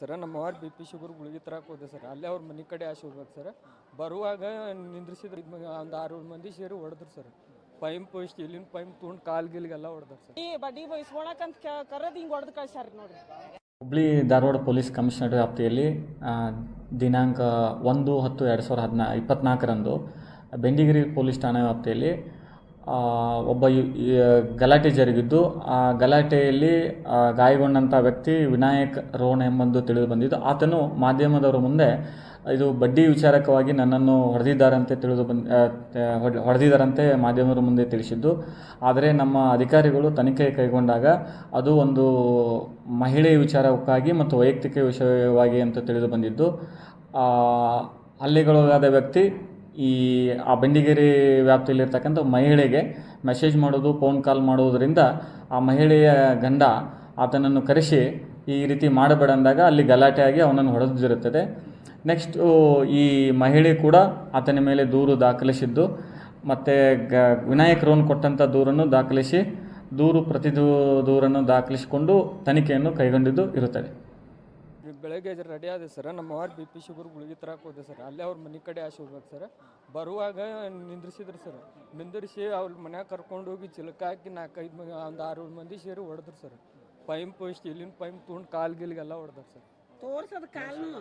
Sir ನಮ್ಮ ಅವ್ರ B P sugar ಗುಳಿಗೆ ತರಕ್ಕೆ ಹೋದೆ ಸರ್. ಅಲ್ಲೇ ಅವ್ರ ಮನೆ ಕಡೆ ಆಶೆ ಹೋಗ್ಬೇಕು ಸರ್. ಬರುವಾಗ ನಿಂದ್ರಿಸಿದ್ರು ಒಂದು ಆರು ಮಂದಿ ಸೇರಿ ಹೊಡೆದ್ರು ಸರ್. ಪೈಂಪ್ ಸ್ಟೀಲಿನ ಪೈಂಪ್ ತೊಗೊಂಡು ಕಾಲ್ ಗಿಲ್ಗೆಲ್ಲ ಹೊಡೆದ್ರು ಸರ್. ಈ ಬಡ್ಡಿ ಬಯಸ್ಕೊಳಕಂತ ಕರೆದು ಹಿಂಗೆ ಹೊಡೆದು ಕಳ್ಸ್ಯಾರ ನೋಡ್ರಿ. ಹುಬ್ಳಿ ಧಾರವಾಡ ಪೊಲೀಸ್ ಕಮಿಷನರ್ ವ್ಯಾಪ್ತಿಯಲ್ಲಿ ದಿನಾಂಕ ಒಂದು ಹತ್ತು ಎರಡು ಸಾವಿರದ ಹದಿನಾ ಇಪ್ಪತ್ನಾಲ್ಕರಂದು ಬೆಂಡಿಗಿರಿ ಪೊಲೀಸ್ ಠಾಣಾ ವ್ಯಾಪ್ತಿಯಲ್ಲಿ ಒಬ್ಬ ಗಲಾಟೆ ಜರುಗಿದ್ದು, ಆ ಗಲಾಟೆಯಲ್ಲಿ ಗಾಯಗೊಂಡಂಥ ವ್ಯಕ್ತಿ ವಿನಾಯಕ್ ರೋಣ ಎಂಬಂದು ತಿಳಿದು ಬಂದಿದ್ದು. ಆತನು ಮಾಧ್ಯಮದವರ ಮುಂದೆ, ಇದು ಬಡ್ಡಿ ವಿಚಾರಕವಾಗಿ ನನ್ನನ್ನು ಹೊಡೆದಿದ್ದಾರಂತೆ ತಿಳಿದು ಬಂದ ಹೊಡೆದಿದ್ದಾರಂತೆ ಮಾಧ್ಯಮದ ಮುಂದೆ ತಿಳಿಸಿದ್ದು. ಆದರೆ ನಮ್ಮ ಅಧಿಕಾರಿಗಳು ತನಿಖೆ ಕೈಗೊಂಡಾಗ ಅದು ಒಂದು ಮಹಿಳೆಯ ವಿಚಾರಕ್ಕಾಗಿ ಮತ್ತು ವೈಯಕ್ತಿಕ ವಿಷಯವಾಗಿ ಅಂತ ತಿಳಿದು ಬಂದಿದ್ದು. ಹಲ್ಲೆಗೊಳಗಾದ ವ್ಯಕ್ತಿ ಈ, ಆ ಬೆಂಡಿಗೇರಿ ವ್ಯಾಪ್ತಿಯಲ್ಲಿರ್ತಕ್ಕಂಥ ಮಹಿಳೆಗೆ ಮೆಸೇಜ್ ಮಾಡೋದು ಫೋನ್ ಕಾಲ್ ಮಾಡೋದರಿಂದ ಆ ಮಹಿಳೆಯ ಗಂಡ ಆತನನ್ನು ಕರೆಸಿ ಈ ರೀತಿ ಮಾಡಬೇಡ ಅಂದಾಗ ಅಲ್ಲಿ ಗಲಾಟೆಯಾಗಿ ಅವನನ್ನು ಹೊಡೆದಿರುತ್ತದೆ. ನೆಕ್ಸ್ಟು ಈ ಮಹಿಳೆ ಕೂಡ ಆತನ ಮೇಲೆ ದೂರು ದಾಖಲಿಸಿದ್ದು. ಮತ್ತು ಗ, ವಿನಾಯಕ್ ರೋನ್ ಕೊಟ್ಟಂಥ ದೂರನ್ನು ದಾಖಲಿಸಿ, ದೂರು ಪ್ರತಿ ದೂರನ್ನು ದಾಖಲಿಸಿಕೊಂಡು ತನಿಖೆಯನ್ನು ಕೈಗೊಂಡಿದ್ದು ಇರುತ್ತದೆ. ಬೆಳಗ್ಗೆ ರೆಡಿ ಆದೆ ಸರ್ ನಮ್ಮ ಅವ್ರ ಬಿ ಪಿ ಶುಗರ್ ಗುಳಿಗೆ ತರಕ್ಕೆ ಹೋದೆ ಸರ್ ಅಲ್ಲೇ ಅವ್ರ ಮನೆ ಕಡೆ ಆಶೆ ಹೋಗ್ಬೇಕು ಸರ್ ಬರುವಾಗ ನಿಂದ್ರಿಸಿದ್ರು ಸರ್ ನಿಂದ್ರಿಸಿ ಅವ್ರ ಮನ್ಯಾಗ ಕರ್ಕೊಂಡು ಹೋಗಿ ಚಿಲಕ ಹಾಕಿ ನಾಲ್ಕೈದು ಮ ಒಂದು ಆರು ಮಂದಿ ಸೇರಿ ಹೊಡೆದ್ರು ಸರ್ ಪೈಂಪ್ ಸ್ಟೀಲಿನ ಪೈಂಪ್ ತೊಗೊಂಡು ಕಾಲು ಗಿಲ್ಗೆಲ್ಲ ಹೊಡೆದ್ರು ಸರ್ ತೋರ್ಸದ ಕಾಲ್ನು.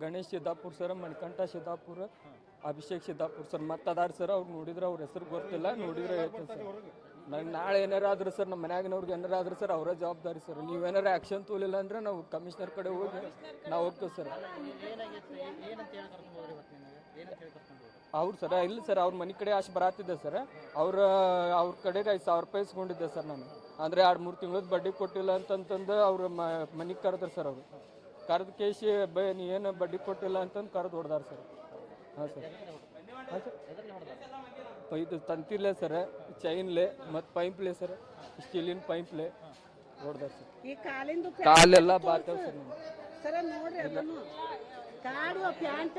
ಗಣೇಶ್ ಸಿದ್ದಾಪುರ ಸರ್ ಮಣಿಕಂಠ ಸಿದ್ದಾಪುರ ಅಭಿಷೇಕ್ ಸಿದ್ದಾಪುರ ಸರ್ ಮತ್ತೆ ಅದಾರ ಸರ್ ಅವ್ರು ನೋಡಿದ್ರೆ ಅವ್ರ ಹೆಸರು ಗೊತ್ತಿಲ್ಲ ನೋಡಿದ್ರೆ ಹೇಳ್ತೀನಿ ಸರ್ ನಂಗೆ ನಾಳೆ ಏನಾರ ಆದ್ರೆ ಸರ್ ನಮ್ಮ ಮನ್ಯಾಗಿನವ್ರಿಗೆ ಏನಾರ ಆದ್ರೆ ಸರ್ ಅವರೇ ಜವಾಬ್ದಾರಿ ಸರ್. ನೀವೇನಾರ ಆ್ಯಕ್ಷನ್ ತೋಲಿಲ್ಲ ಅಂದ್ರೆ ನಾವು ಕಮಿಷನರ್ ಕಡೆ ಹೋಗಿ ನಾವು ಹೋಗ್ತೇವೆ ಸರ್. ಅವ್ರು ಸರ್ ಇಲ್ಲ ಸರ್ ಅವ್ರ ಮನೆ ಕಡೆ ಅಷ್ಟು ಬರಾತಿದ್ದೆ ಸರ್. ಅವ್ರ ಅವ್ರ ಕಡೆಗೆ ಐದು ಸಾವಿರ ರೂಪಾಯಿ ಇಸ್ಕೊಂಡಿದ್ದೆ ಸರ್ ನಾನು. ಅಂದರೆ ಎರಡು ಮೂರು ತಿಂಗಳದ ಬಡ್ಡಿ ಕೊಟ್ಟಿಲ್ಲ ಅಂತಂತಂದು ಅವ್ರ ಮನೆಗೆ ಕರೆದ್ರು ಸರ್ ಅವರು. ಕರೆದು ಕೇಸಿ ಬ ನೀ ಏನು ಬಡ್ಡಿ ಕೊಟ್ಟಿಲ್ಲ ಅಂತಂದು ಕರೆದು ಹೊಡ್ದಾರ ಸರ್. ಹಾಂ ಸರ್. ಇದು ತಂತಿಲೆ ಸರ್ ಚೈನ್ಲೆ ಮತ್ತು ಪೈಂಪ್ಲೆ ಸರ್ ಸ್ಟೀಲಿನ ಪೈಂಪ್ಲೆ ಹೊಡ್ದಾರ ಸರ್. ಈ ಕಾಲಿಂದು ಕಾಲೆಲ್ಲ ಬಾತವ್ ಸರ್ ನಮ್ಗೆ. ಸರ ನೋಡ್ರಿ ಅದನ್ನು. ಕಾಡು ಪ್ಯಾಂಟ್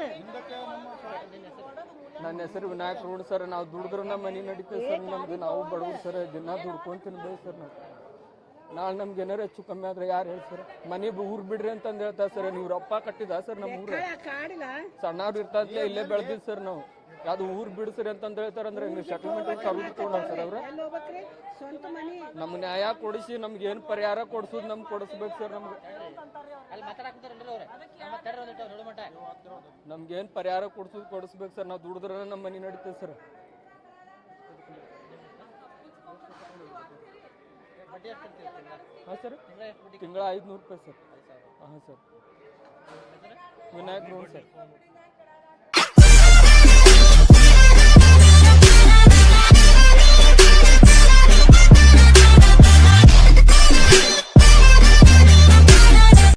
ನನ್ನ ಹೆಸರು ವಿನಾಯಕ್ ರೋಡ್ ಸರ್ ನಾವು ದುಡಿದ್ರೆ ನಮ್ಮ ಮನೆ ನಡೀತೇವೆ ಸರ್ ನಮ್ದು ನಾವು ಬಡವ್ರು ಸರ್ ದಿನ ದುಡ್ಕೊಂತೀನಿ ಬೈ ಸರ್ ನಾವು. ನಾಳೆ ನಮ್ಗೆ ಏನಾರ ಹೆಚ್ಚು ಕಮ್ಮಿ ಆದ್ರೆ ಯಾರು ಹೇಳಿ ಸರ್? ಮನೆ ಊರ್ ಬಿಡ್ರಿ ಅಂತಂದು ಹೇಳ್ತಾರೆ ಸರ್ ನೀವು ರೊಪ್ಪ ಕಟ್ಟಿದ ಸರ್ ನಮ್ಮ ಊರ? ಸಣ್ಣ ಸಣ್ಣವ್ರು ಇರ್ತಾದ್ಲೆ ಇಲ್ಲೇ ಬೆಳೆದಿದ್ದು ಸರ್ ನಾವು. ಅದು ಊರ್ ಬಿಡಿಸ್ರಿ ಅಂತಂದು ಹೇಳ್ತಾರೆ ಅಂದ್ರೆ ನೀವು ಸೆಟಲ್ಮೆಂಟ್ ಕರುದು ತೊಗೊಂಡಾರ ಸರ್ ಅವ್ರು. ಎಲ್ಲಿ ಸ್ವಂತ ಮನಿ. ನಮ್ಮ ನ್ಯಾಯ ಕೊಡಿಸಿ ನಮ್ಗೆ ಏನ್ ಪರಿಹಾರ ಕೊಡ್ಸೋದು ನಮ್ಗೆ ಕೊಡಿಸ್ಬೇಕು ಸರ್ ನಮ್ಗೆ. ನಮ್ಗೆ ಏನು ಪರಿಹಾರ ಕೊಡ್ಸೋದು ಕೊಡಿಸ್ಬೇಕು ಸರ್ ನಾವು ದುಡಿದ್ರೆ ನಮ್ಮ ಮನೆ ನಡೀತದೆ ಸರ್. ಹಾಂ ಸರ್? ತಿಂಗಳ ಐದುನೂರು ರೂಪಾಯಿ ಸರ್. ಹಾಂ ಸರ್. Vinayak road sir.